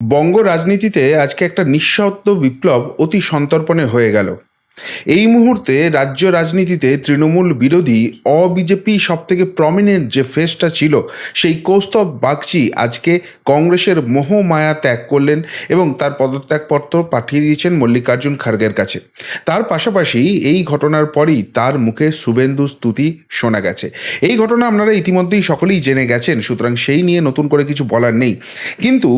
বঙ্গ রাজনীতিতে আজকে একটা নিঃশব্দ বিপ্লব অতি সন্তর্পণে হয়ে গেল। এই মুহূর্তে রাজ্য রাজনীতিতে তৃণমূল বিরোধী অবিজেপি সব থেকে প্রমিনেন্ট যে ফেসটা ছিল, সেই কৌস্তব বাগচি আজকে কংগ্রেসের মোহমায়া ত্যাগ করলেন এবং তার পদত্যাগপত্র পাঠিয়ে দিয়েছেন মল্লিকার্জুন খার্গের কাছে। তার পাশাপাশি এই ঘটনার পরই তার মুখে শুভেন্দু স্তুতি শোনা গেছে। এই ঘটনা আপনারা ইতিমধ্যেই সকলেই জেনে গেছেন, সুতরাং সেই নিয়ে নতুন করে কিছু বলার নেই। কিন্তু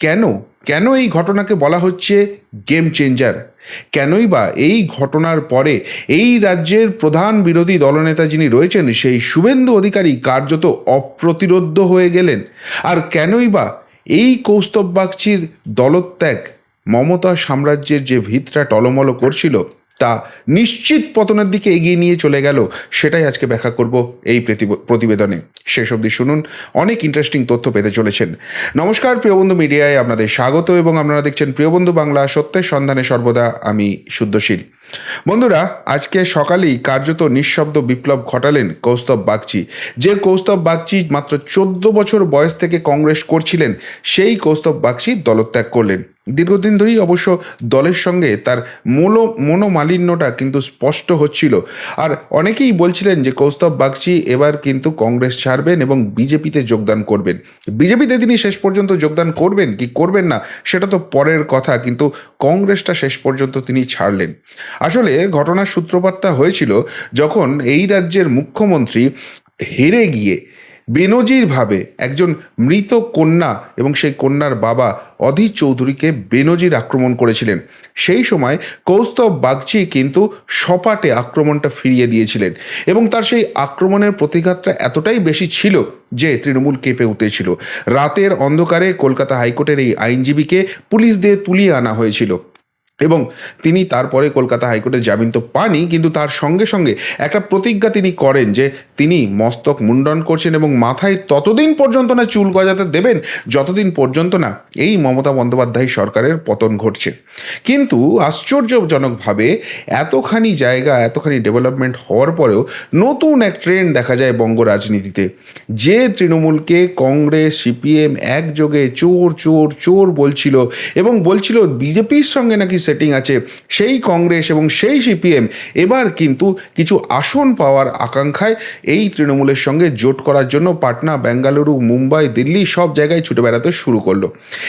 কেন কেন এই ঘটনাকে বলা হচ্ছে গেম চেঞ্জার কেনই বা এই ঘটনার পরে এই রাজ্যের প্রধান বিরোধী দলনেতা যিনি রয়েছেন, সেই শুভেন্দু অধিকারী কার্যত অপ্রতিরোধ্য হয়ে গেলেন। আর কেনই বা এই কৌস্তব বাগচির দলত্যাগ মমতা সাম্রাজ্যের যে ভিতটা টলমল করছিল তা নিশ্চিত পতনের দিকে এগিয়ে নিয়ে চলে গেল। সেটাই আজকে ব্যাখ্যা করব এই প্রতিব- প্রতিবেদনে। শেষ অবধি শুনুন, অনেক ইন্টারেস্টিং তথ্য পেতে চলেছেন। নমস্কার, প্রিয়বন্ধু মিডিয়ায় আপনাদের স্বাগত এবং আপনারা দেখছেন প্রিয়বন্ধু বাংলা সত্যের সন্ধানে সর্বদা, আমি শুদ্ধশীল। বন্ধুরা, আজকে সকালেই কার্যত নিঃশব্দ বিপ্লব ঘটালেন কৌস্তব বাগচি। যে কৌস্তব বাগচি মাত্র চোদ্দ বছর বয়স থেকে কংগ্রেস করছিলেন, সেই কৌস্তব বাগচি দলত্যাগ করলেন। দীর্ঘদিন ধরেই অবশ্য দলের সঙ্গে তার মূল, মনোমালিন্যটা কিন্তু স্পষ্ট হচ্ছিল। আর অনেকেই বলছিলেন যে কৌস্তব বাগচি এবার কিন্তু কংগ্রেস ছাড়বেন এবং বিজেপিতে যোগদান করবেন। বিজেপিতে তিনি শেষ পর্যন্ত যোগদান করবেন কি করবেন না, সেটা তো পরের কথা, কিন্তু কংগ্রেসটা শেষ পর্যন্ত তিনি ছাড়লেন। আসলে ঘটনার সূত্রপাতটা হয়েছিল যখন এই রাজ্যের মুখ্যমন্ত্রী হেরে গিয়ে বেনজির ভাবে একজন মৃত কন্যা এবং সেই কন্যার বাবা অধীর চৌধুরীকে বেনজির আক্রমণ করেছিলেন। সেই সময় কৌস্তব বাগচি কিন্তু সপাটে আক্রমণটা ফিরিয়ে দিয়েছিলেন এবং তার সেই আক্রমণের প্রতিঘাতটা এতটাই বেশি ছিল যে তৃণমূল কেঁপে উঠেছিল। রাতের অন্ধকারে কলকাতা হাইকোর্টের এই আইনজীবীকে পুলিশ দিয়ে তুলিয়ে আনা হয়েছিল। এবং তিনি তারপরে কলকাতা হাইকোর্টে জামিন তো পানই, কিন্তু তার সঙ্গে সঙ্গে একটা প্রতিজ্ঞা তিনি করেন যে তিনি মস্তক মুন্ডন করছেন এবং মাথায় ততদিন পর্যন্ত না চুল গজাতে দেবেন যতদিন পর্যন্ত না এই মমতা বন্দ্যোপাধ্যায় সরকারের পতন ঘটছে। কিন্তু আশ্চর্যজনকভাবে এতখানি জায়গা, এতখানি ডেভেলপমেন্ট হওয়ার পরেও নতুন এক ট্রেন্ড দেখা যায় বঙ্গ রাজনীতিতে। যে তৃণমূলকে কংগ্রেস, সিপিএম একযোগে চোর চোর চোর বলছিল এবং বলছিল বিজেপির সঙ্গে নাকি সেটিং আছে, সেই কংগ্রেস এবং সেই সিপিএম এবার কিন্তু কিছু আসন পাওয়ার আকাঙ্ক্ষায় এই তৃণমূলের সঙ্গে জোট করার জন্য পাটনা, বেঙ্গালুরু, মুম্বাই, দিল্লি সব জায়গায় ছুটে বেড়াতে শুরু করল।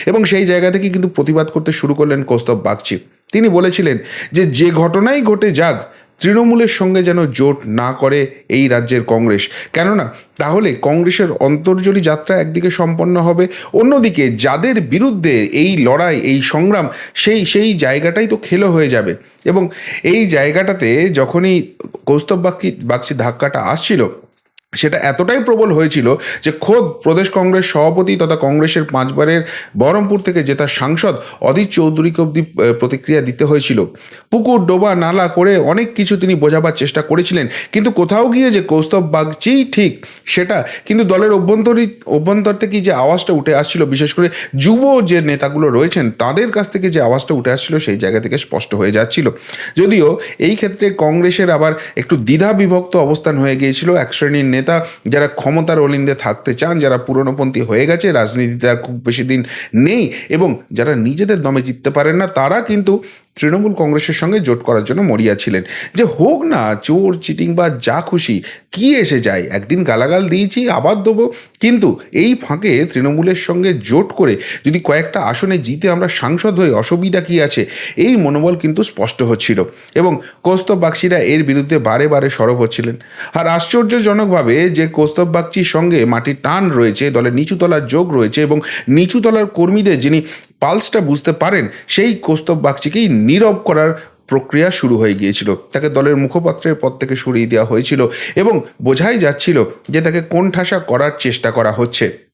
এবং সেই জায়গা থেকে কিন্তু প্রতিবাদ করতে শুরু করলেন কৌস্তব বাগচি। তিনি বলেছিলেন যে যে ঘটনাই ঘটে যাক তৃণমূলের সঙ্গে যেন জোট না করে এই রাজ্যের কংগ্রেস। কেননা, তাহলে কংগ্রেসের অন্তর্জলী যাত্রা একদিকে সম্পন্ন হবে, অন্যদিকে যাদের বিরুদ্ধে এই লড়াই, এই সংগ্রাম, সেই সেই জায়গাটাই তো খেলো হয়ে যাবে। এবং এই জায়গাটাতে যখনই কৌস্তব বাগচি বাগচি ধাক্কাটা আসছিল সেটা এতটাই প্রবল হয়েছিল যে খোদ প্রদেশ কংগ্রেস সভাপতি তথা কংগ্রেসের পাঁচবারের বহরমপুর থেকে জেতা সাংসদ অধীর চৌধুরীকে অব্দি প্রতিক্রিয়া দিতে হয়েছিল। পুকুর, ডোবা, নালা করে অনেক কিছু তিনি বোঝাবার চেষ্টা করেছিলেন। কিন্তু কোথাও গিয়ে যে কৌস্তব বাগচিই ঠিক সেটা কিন্তু দলের অভ্যন্তরী, অভ্যন্তর থেকে যে আওয়াজটা উঠে আসছিল, বিশেষ করে যুব যে নেতাগুলো রয়েছেন, তাদের কাছ থেকে যে আওয়াজটা উঠে আসছিল সেই জায়গা থেকে স্পষ্ট হয়ে যাচ্ছিল। যদিও এই ক্ষেত্রে কংগ্রেসের আবার একটু দ্বিধা বিভক্ত অবস্থান হয়ে গিয়েছিল। এক শ্রেণির যারা ক্ষমতার অলিন্দে থাকতে চান, যারা পুরনোপন্থী হয়ে গেছে, রাজনীতিতে আর খুব বেশি দিন নেই এবং যারা নিজেদের দমে জিততে পারেন না, তারা কিন্তু তৃণমূল কংগ্রেসের সঙ্গে জোট করার জন্য মরিয়া ছিলেন। যে হোক না, চোর চিটিং বা যা খুশি, কি এসে যায়? একদিন গালাগাল দিয়েছি, আবার দেবো। কিন্তু এই ফাঁকে তৃণমূলের সঙ্গে জোট করে যদি কয়েকটা আসনে জিতে আমরা সাংসদ হয়ে অসুবিধা কী আছে? এই মনোবল কিন্তু স্পষ্ট হচ্ছিল এবং কৌস্তব বাগচিরা এর বিরুদ্ধে বারে বারে সরব হচ্ছিলেন। আর আশ্চর্যজনকভাবে যে কৌস্তব বাগচির সঙ্গে মাটির টান রয়েছে দলের নিচুতলার যোগ রয়েছে এবং নিচুতলার কর্মীদের যিনি পালসটা বুঝতে পারেন, সেই কৌস্তব বাগচিকেই নীরব করার প্রক্রিয়া শুরু হয়ে গিয়েছিল। তাকে দলের মুখপাত্রের পদ থেকে সরিয়ে দেওয়া হয়েছিল এবং বোঝাই যাচ্ছিল যে তাকে কোণঠাসা করার চেষ্টা করা হচ্ছে।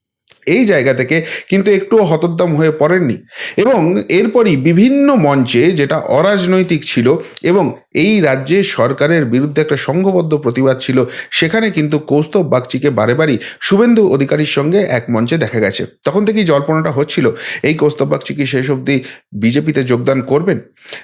এই জায়গা থেকে কিন্তু একটুও হতোদ্যম হয়ে পড়েননি। এবং এরপরই বিভিন্ন মঞ্চে যেটা অরাজনৈতিক ছিল এবং এই রাজ্যে সরকারের বিরুদ্ধে একটা সংঘবদ্ধ প্রতিবাদ ছিল, সেখানে কিন্তু কৌস্তব বাগচিকে বারে বারেই শুভেন্দু অধিকারীর সঙ্গে এক মঞ্চে দেখা গেছে। তখন থেকেই জল্পনাটা হচ্ছিল, এই কৌস্তব বাগচি কি শেষ অবধি বিজেপিতে যোগদান করবেন?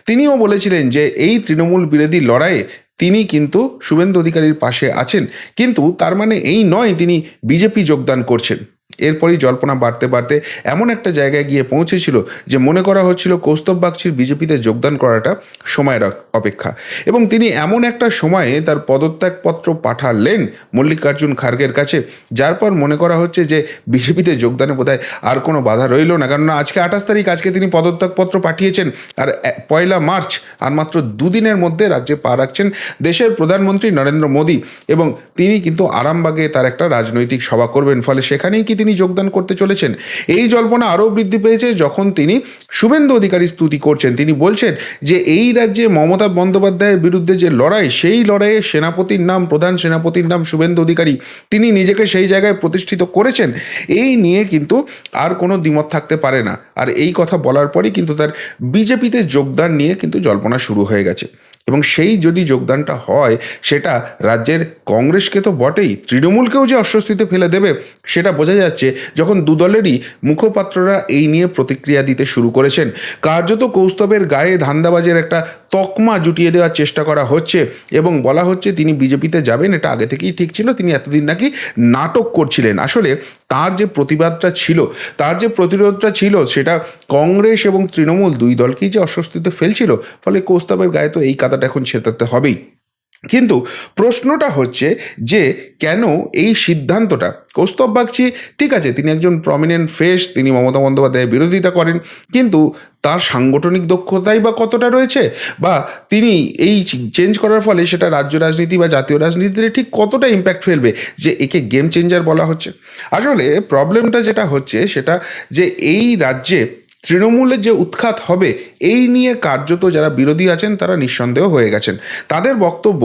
তিনিও বলেছিলেন যে এই তৃণমূল বিরোধী লড়াইয়ে তিনি কিন্তু শুভেন্দু অধিকারীর পাশে আছেন, কিন্তু তার মানে এই নয় তিনি বিজেপি যোগদান করছেন। এরপরই জল্পনা বাড়তে বাড়তে এমন একটা জায়গায় গিয়ে পৌঁছেছিল যে মনে করা হচ্ছিল কৌস্তব বাগচির বিজেপিতে যোগদান করাটা সময়ের অপেক্ষা। এবং তিনি এমন একটা সময়ে তার পদত্যাগপত্র পাঠালেন মল্লিকার্জুন খার্গের কাছে, যার পর মনে করা হচ্ছে যে বিজেপিতে যোগদানে বোধহয় আর কোনো বাধা রইল না। কেননা আজকে আঠাশ তারিখ, আজকে তিনি পদত্যাগপত্র পাঠিয়েছেন আর পয়লা মার্চ আর মাত্র দুদিনের মধ্যে রাজ্যে পা রাখছেন দেশের প্রধানমন্ত্রী নরেন্দ্র মোদী। এবং তিনি কিন্তু আরামবাগে তার একটা রাজনৈতিক সভা করবেন, ফলে সেখানেই কি তিনি যোগদান করতে চলেছেন। এই জল্পনা আরও বৃদ্ধি পেয়েছে যখন তিনি শুভেন্দু অধিকারী স্তুতি করছেন। তিনি বলছেন যে, এই রাজ্যে মমতা বন্দ্যোপাধ্যায়ের বিরুদ্ধে যে লড়াই, সেই লড়াইয়ে সেনাপতির নাম, প্রধান সেনাপতির নাম শুভেন্দু অধিকারী, তিনি নিজেকে সেই জায়গায় প্রতিষ্ঠিত করেছেন। এই নিয়ে কিন্তু আর কোনো দ্বিমত থাকতে পারে না। আর এই কথা বলার পরই কিন্তু তার বিজেপিতে যোগদান নিয়ে কিন্তু জল্পনা শুরু হয়ে গেছে। এবং সেই যদি যোগদানটা হয়, সেটা রাজ্যের কংগ্রেসকে তো বটেই, তৃণমূলকেও যে অস্বস্তিতে ফেলে দেবে, সেটা বোঝা যাচ্ছে যখন দুদলেরই মুখপাত্ররা এই নিয়ে প্রতিক্রিয়া দিতে শুরু করেছেন। কার্যত কৌস্তবের গায়ে ধান্দাবাজের একটা তকমা জুটিয়ে দেওয়ার চেষ্টা করা হচ্ছে এবং বলা হচ্ছে তিনি বিজেপিতে যাবেন, এটা আগে থেকেই ঠিক ছিল, তিনি এতদিন নাকি নাটক করছিলেন। আসলে তার যে প্রতিবাদটা ছিল, তার যে প্রতিরোধটা ছিল, সেটা কংগ্রেস এবং তৃণমূল দুই দলকেই যে অস্বস্তিতে ফেলছিল, ফলে কোস্তাবের গায়ে তো এই কাদাটা এখন ছেটাতে হবেই। কিন্তু প্রশ্নটা হচ্ছে যে কেন এই সিদ্ধান্তটা? কৌস্তব বাগচি, ঠিক আছে, তিনি একজন প্রমিনেন্ট ফেস তিনি মমতা বন্দ্যোপাধ্যায়ের বিরোধিতা করেন, কিন্তু তার সাংগঠনিক দক্ষতাই বা কতটা রয়েছে? বা তিনি এই চেঞ্জ করার ফলে সেটা রাজ্য রাজনীতি বা জাতীয় রাজনীতিতে ঠিক কতটা ইম্প্যাক্ট ফেলবে? যে একে গেম চেঞ্জার বলা হচ্ছে। আসলে প্রবলেমটা যেটা হচ্ছে সেটা যে এই রাজ্যে তৃণমূলের যে উৎখাত হবে, এই নিয়ে কার্যত যারা বিরোধী আছেন, তারা নিঃসন্দেহ হয়ে গেছেন। তাদের বক্তব্য,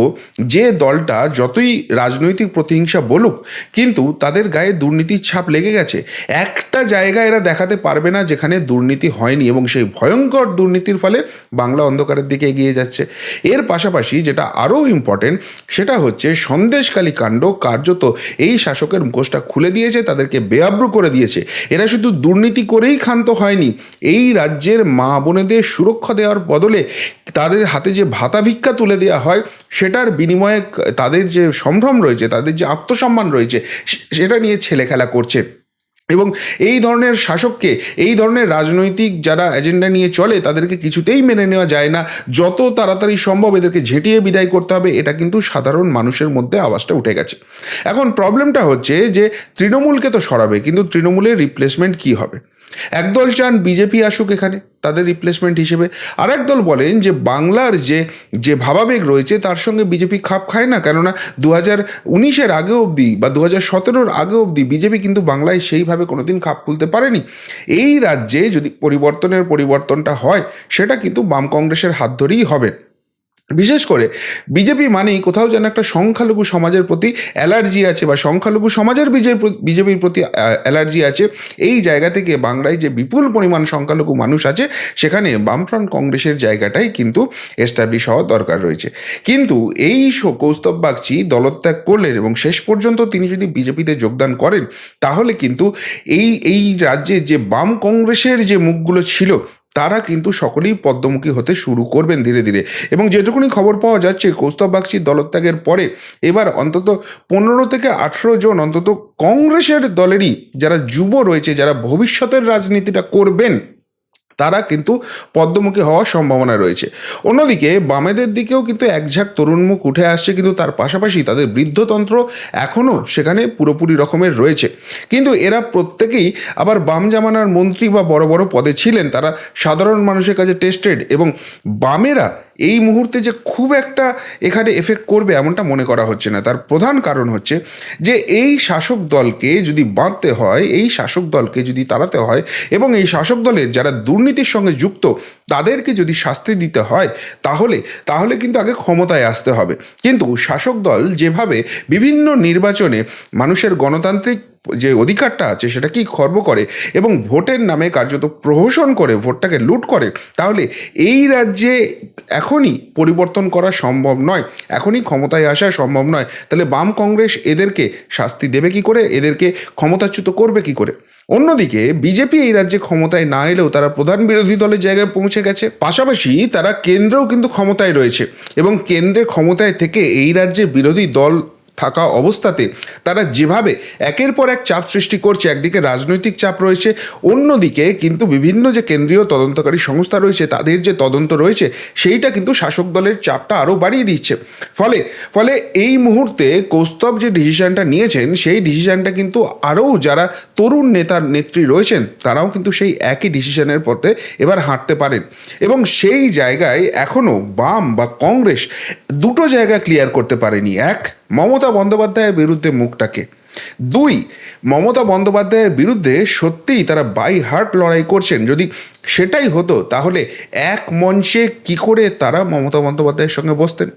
যে দলটা যতই রাজনৈতিক প্রতিহিংসা বলুক, কিন্তু তাদের গায়ে দুর্নীতির ছাপ লেগে গেছে। একটা জায়গা এরা দেখাতে পারবে না, যেখানে দুর্নীতি হয়নি এবং সেই ভয়ঙ্কর দুর্নীতির ফলে বাংলা অন্ধকারের দিকে এগিয়ে যাচ্ছে। এর পাশাপাশি যেটা আরও ইম্পর্টেন্ট সেটা হচ্ছে সন্দেশকালী কাণ্ড কার্যত এই শাসকের মুখোশটা খুলে দিয়েছে, তাদেরকে বেআব্রু করে দিয়েছে। এরা শুধু দুর্নীতি করেই ক্ষান্ত হয়নি এই রাজ্যের মা বোনেদের সুরক্ষা দেওয়ার বদলে তাদের হাতে যে ভাতা ভিক্ষা তুলে দেওয়া হয়, সেটার বিনিময়ে তাদের যে সম্ভ্রম রয়েছে, তাদের যে আত্মসম্মান রয়েছে, সেটা নিয়ে ছেলে খেলা করছে। এবং এই ধরনের শাসককে, এই ধরনের রাজনৈতিক যারা এজেন্ডা নিয়ে চলে, তাদেরকে কিছুতেই মেনে নেওয়া যায় না। যত তাড়াতাড়ি সম্ভব এদেরকে ঝেঁটিয়ে বিদায় করতে হবে, এটা কিন্তু সাধারণ মানুষের মধ্যে আওয়াজটা উঠে গেছে। এখন প্রবলেমটা হচ্ছে যে তৃণমূলকে তো সরাবে, কিন্তু তৃণমূলের রিপ্লেসমেন্ট কি হবে? একদল চান বিজেপি আসুক এখানে, তাদের রিপ্লেসমেন্ট হিসেবে। আর দল বলেন যে বাংলার যে যে ভাবাবেগ রয়েছে, তার সঙ্গে বিজেপি খাপ খায় না। কেননা দু হাজার উনিশের আগে অবধি বা দু হাজার সতেরোর আগে অবধি বিজেপি কিন্তু বাংলায় সেইভাবে কোনোদিন খাপ খুলতে পারেনি। এই রাজ্যে যদি পরিবর্তনের পরিবর্তনটা হয়, সেটা কিন্তু বাম কংগ্রেসের হাত ধরেই হবে। বিশেষ করে বিজেপি মানেই কোথাও যেন একটা সংখ্যালঘু সমাজের প্রতি অ্যালার্জি আছে বা সংখ্যালঘু সমাজের বিজেপির প্রতি অ্যালার্জি আছে, এই জায়গা থেকে বাংলায় যে বিপুল পরিমাণ সংখ্যালঘু মানুষ আছে, সেখানে বামফ্রন্ট কংগ্রেসের জায়গাটাই কিন্তু এস্টাবলিশ হওয়া দরকার রয়েছে। কিন্তু এই কৌস্তব বাগচি দলত্যাগ করলেন এবং শেষ পর্যন্ত তিনি যদি বিজেপিতে যোগদান করেন, তাহলে কিন্তু এই এই রাজ্যে যে বাম কংগ্রেসের যে মুখগুলো ছিল তারা কিন্তু সকলেই পদ্মমুখী হতে শুরু করবেন ধীরে ধীরে। এবং যেটুকুনি খবর পাওয়া যাচ্ছে কৌস্তব বাগচির দলত্যাগের পরে এবার অন্তত পনেরো থেকে আঠেরো জন অন্তত কংগ্রেসের দলেরই যারা যুব রয়েছে, যারা ভবিষ্যতের রাজনীতিটা করবেন তারা কিন্তু পদ্মমুখী হওয়ার সম্ভাবনা রয়েছে। অন্যদিকে বামেদের দিকেও কিন্তু একঝাঁক তরুণ মুখ উঠে আসছে, কিন্তু তার পাশাপাশি তাদের বৃদ্ধতন্ত্র এখনও সেখানে পুরোপুরি রকমের রয়েছে। কিন্তু এরা প্রত্যেকেই আবার বাম জামানার মন্ত্রী বা বড় বড় পদে ছিলেন। তারা সাধারণ মানুষের কাছে টেস্টেড এবং বামেরা এই মুহূর্তে যে খুব একটা এখানে এফেক্ট করবে এমনটা মনে করা হচ্ছে না। তার প্রধান কারণ হচ্ছে যে এই শাসক দলকে যদি বাঁধতে হয়, এই শাসক দলকে যদি তাড়াতে হয় এবং এই শাসক দলের যারা দুর্নীতির সঙ্গে যুক্ত, তাদেরকে যদি শাস্তি দিতে হয়, তাহলে তাহলে কিন্তু আগে ক্ষমতায় আসতে হবে। কিন্তু শাসক দল যেভাবে বিভিন্ন নির্বাচনে মানুষের গণতান্ত্রিক যে অধিকারটা আছে সেটা কি খর্ব করে এবং ভোটের নামে কার্যত প্রহসন করে, ভোটটাকে লুট করে, তাহলে এই রাজ্যে এখনই পরিবর্তন করা সম্ভব নয়। এখনই ক্ষমতায় আসা সম্ভব নয়। তাহলে বাম কংগ্রেস এদেরকে শাস্তি দেবে কি করে? এদেরকে ক্ষমতাচ্যুত করবে কি করে? অন্যদিকে, বিজেপি এই রাজ্যে ক্ষমতায় না এলেও তারা প্রধান বিরোধী দলের জায়গায় পৌঁছে গেছে। পাশাপাশি তারা কেন্দ্রেও কিন্তু ক্ষমতায় রয়েছে এবং কেন্দ্রে ক্ষমতায় থেকে এই রাজ্যে বিরোধী দল থাকা অবস্থাতে তারা যেভাবে একের পর এক চাপ সৃষ্টি করছে, একদিকে রাজনৈতিক চাপ রয়েছে, অন্যদিকে কিন্তু বিভিন্ন যে কেন্দ্রীয় তদন্তকারী সংস্থা রয়েছে, তাদের যে তদন্ত রয়েছে, সেইটা কিন্তু শাসক দলের চাপটা আরও বাড়িয়ে দিচ্ছে। ফলে ফলে এই মুহূর্তে কৌস্তব যে ডিসিশনটা নিয়েছেন, সেই ডিসিশনটা কিন্তু আরও যারা তরুণ নেতার নেত্রী রয়েছেন, তারাও কিন্তু সেই একই ডিসিশনের পথে এবার হাঁটতে পারেন। এবং সেই জায়গায় এখনও বাম বা কংগ্রেস দুটো জায়গা ক্লিয়ার করতে পারেনি। এক মমতা বন্দ্যোপাধ্যায়ের বিরুদ্ধে মুখটাকে। দুই, মমতা বন্দ্যোপাধ্যায়ের বিরুদ্ধে সত্যিই তারা বাই হার্ট লড়াই করছেন। যদি সেটাই হতো, তাহলে এক মঞ্চে কি করে তারা মমতা বন্দ্যোপাধ্যায়ের সঙ্গে বসতেন?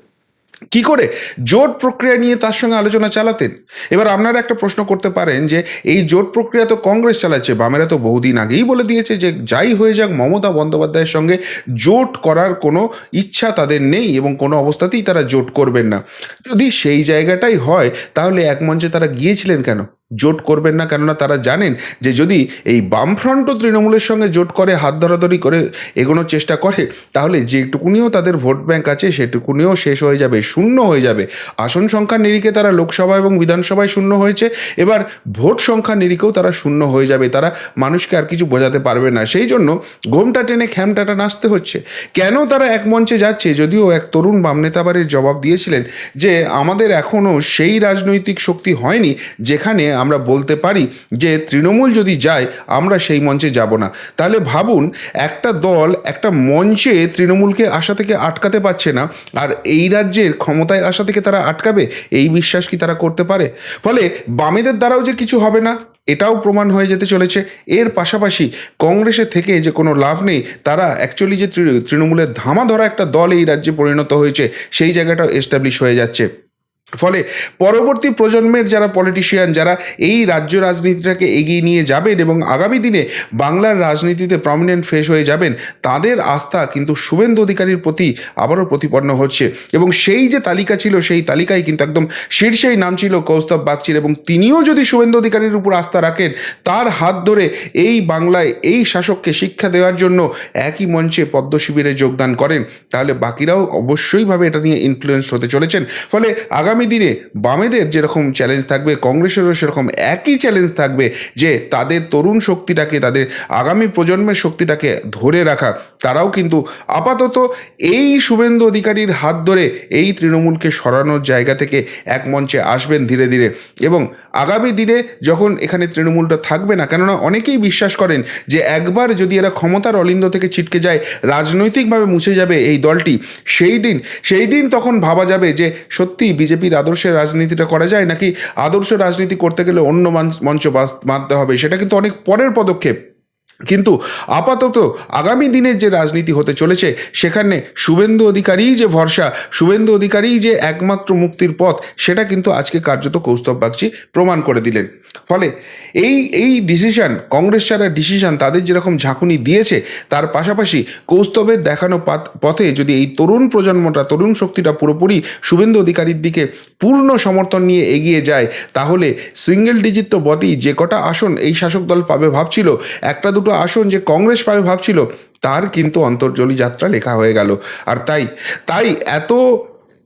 কি করে? জোট প্রক্রিয়া নিয়ে তার সঙ্গে আলোচনা চালাতেন। এবার আপনারা একটা প্রশ্ন করতে পারেন যে, এই জোট প্রক্রিয়া তো কংগ্রেস চালাচ্ছে, বামেরা তো বহুদিন আগেই বলে দিয়েছে যে, যাই হয়ে যাক, মমতা বন্দ্যোপাধ্যায়ের সঙ্গে জোট করার কোনো ইচ্ছা তাদের নেই এবং কোনো অবস্থাতেই তারা জোট করবেন না। যদি সেই জায়গাটাই হয়, তাহলে এক মঞ্চে তারা গিয়েছিলেন কেন? জোট করবেন না, কেননা তারা জানেন যে যদি এই বামফ্রন্টও তৃণমূলের সঙ্গে জোট করে, হাত ধরাধরি করে এগোনোর চেষ্টা করে, তাহলে যেটুকুনিও তাদের ভোট ব্যাংক আছে, সেটুকুনিও শেষ হয়ে যাবে, শূন্য হয়ে যাবে। আসন সংখ্যার নিরিখে তারা লোকসভা এবং বিধানসভায় শূন্য হয়েছে, এবার ভোট সংখ্যা নিরিখেও তারা শূন্য হয়ে যাবে, তারা মানুষকে আর কিছু বোঝাতে পারবে না। সেই জন্য ঘোমটা টেনে, খ্যামটাটা নাচতে হচ্ছে। কেন তারা এক মঞ্চে যাচ্ছে? যদিও এক তরুণ বাম নেতাবারের জবাব দিয়েছিলেন যে, আমাদের এখনও সেই রাজনৈতিক শক্তি হয়নি, যেখানে আমরা বলতে পারি যে তৃণমূল যদি যায়, আমরা সেই মঞ্চে যাব না। তাহলে ভাবুন, একটা দল একটা মঞ্চে তৃণমূলকে আসা থেকে আটকাতে পারছে না, আর এই রাজ্যের ক্ষমতায় আসা থেকে তারা আটকাবে, এই বিশ্বাস কি তারা করতে পারে? ফলে বামেদের দ্বারাও যে কিছু হবে না, এটাও প্রমাণ হয়ে যেতে চলেছে। এর পাশাপাশি কংগ্রেসের থেকে যে কোনো লাভ নেই, তারা অ্যাকচুয়ালি যে তৃণমূলের ধামা ধরা একটা দল এই রাজ্যে পরিণত হয়েছে, সেই জায়গাটাও এস্টাবলিশ হয়ে যাচ্ছে। ফলে পরবর্তী প্রজন্মের যারা পলিটিশিয়ান যারা এই রাজ্য রাজনীতিটাকে এগিয়ে নিয়ে যাবেন এবং আগামী দিনে বাংলার রাজনীতিতে প্রমিনেন্ট ফেস হয়ে যাবেন, তাদের আস্থা কিন্তু শুভেন্দু অধিকারীর প্রতি আবারও প্রতিপন্ন হচ্ছে। এবং সেই যে তালিকা ছিল, সেই তালিকায় কিন্তু একদম শীর্ষেই নাম ছিল কৌস্তব বাগচির এবং তিনিও যদি শুভেন্দু অধিকারীর উপর আস্থা রাখেন, তার হাত ধরে এই বাংলায় এই শাসককে শিক্ষা দেওয়ার জন্য একই মঞ্চে পদ্ম শিবিরে যোগদান করেন। তাহলে বাকিরাও অবশ্যইভাবে এটা নিয়ে ইনফ্লুয়েন্স হতে চলেছেন। ফলে আগামী দিনে বামেদের যেরকম চ্যালেঞ্জ থাকবে, কংগ্রেসেরও সেরকম একই চ্যালেঞ্জ থাকবে যে তাদের তরুণ শক্তিটাকে, তাদের আগামী প্রজন্মের শক্তিটাকে ধরে রাখা। তারাও কিন্তু আপাতত এই শুভেন্দু অধিকারীর হাত ধরে এই তৃণমূলকে সরানোর জায়গা থেকে এক মঞ্চে আসবেন ধীরে ধীরে। এবং আগামী দিনে যখন এখানে তৃণমূলটা থাকবে না, কেননা অনেকেই বিশ্বাস করেন যে একবার যদি এরা ক্ষমতার অলিন্দ থেকে ছিটকে যায়, রাজনৈতিকভাবে মুছে যাবে এই দলটি। সেই দিন সেই দিন তখন ভাবা যাবে যে সত্যি বিজেপির আদর্শের রাজনীতিটা করা যায় নাকি আদর্শ রাজনীতি করতে গেলে অন্য মঞ্চ মানতে হবে? সেটা কিন্তু অনেক পরের পদক্ষেপ। কিন্তু আপাতত আগামী দিনের যে রাজনীতি হতে চলেছে, সেখানে শুভেন্দু অধিকারী যে ভরসা, শুভেন্দু অধিকারী যে একমাত্র মুক্তির পথ, সেটা কিন্তু আজকে কার্যত কৌস্তব বাগচি প্রমাণ করে দিলেন। ফলে এই এই ডিসিশন কংগ্রেস ছাড়া ডিসিশন তাদের যেরকম ঝাঁকুনি দিয়েছে, তার পাশাপাশি কৌস্তবের দেখানো পথে যদি এই তরুণ প্রজন্মটা, তরুণ শক্তিটা পুরোপুরি শুভেন্দু অধিকারীর দিকে পূর্ণ সমর্থন নিয়ে এগিয়ে যায়, তাহলে সিঙ্গেল ডিজিট তো বটেই, যে কটা আসন এই শাসক দল পাবে ভাবছিল, একটা দুটো আসন যে কংগ্রেস পাবে ভাবছিল, তার কিন্তু অন্তর্জলী যাত্রা লেখা হয়ে গেল। আর তাই তাই এত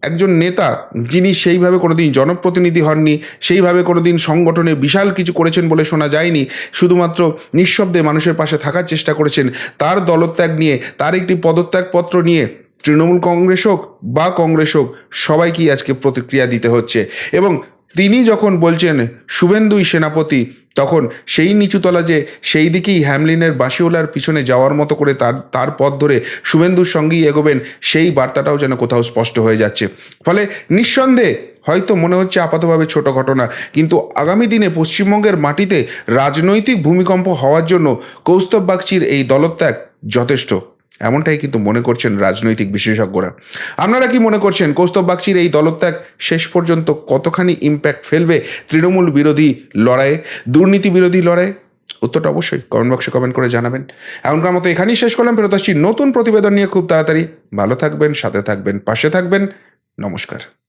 একজন নেতা যিনি সেইভাবে কোনোদিন জনপ্রতিনিধি হননি, সেইভাবে কোনোদিন সংগঠনে বিশাল কিছু করেছেন বলে শোনা যায়নি, শুধুমাত্র নিঃশব্দে মানুষের পাশে থাকার চেষ্টা করেছেন, তার দলত্যাগ নিয়ে, তার একটি পদত্যাগপত্র নিয়ে, তৃণমূল কংগ্রেস হোক বা কংগ্রেস হোক, সবাইকেই আজকে প্রতিক্রিয়া দিতে হচ্ছে। এবং তিনি যখন বলছেন, শুভেন্দুই সেনাপতি তখন সেই নিচুতলা যে সেই দিকেই হ্যামলিনের বাসিওলার পিছনে যাওয়ার মতো করে তার তার পথ ধরে শুভেন্দুর সঙ্গেই এগোবেন, সেই বার্তাটাও যেন কোথাও স্পষ্ট হয়ে যাচ্ছে। ফলে নিঃসন্দেহে হয়তো মনে হচ্ছে আপাতভাবে ছোট ঘটনা, কিন্তু আগামী দিনে পশ্চিমবঙ্গের মাটিতে রাজনৈতিক ভূমিকম্প হওয়ার জন্য কৌস্তব বাগচির এই দলত্যাগ যথেষ্ট। এমনটাই কিন্তু মনে করছেন রাজনৈতিক বিশেষজ্ঞরা। আপনারা কি মনে করছেন কৌস্তব বাগচির এই দলত্যাগ শেষ পর্যন্ত কতখানি ইম্প্যাক্ট ফেলবে তৃণমূল বিরোধী লড়াইয়ে? দুর্নীতি বিরোধী লড়াইয়ে? উত্তরটা অবশ্যই কমেন্ট বক্সে কমেন্ট করে জানাবেন। এখনকার মতো এখানেই শেষ করলাম। ফেরত আসছি নতুন প্রতিবেদন নিয়ে খুব তাড়াতাড়ি। ভালো থাকবেন, সাথে থাকবেন, পাশে থাকবেন। নমস্কার।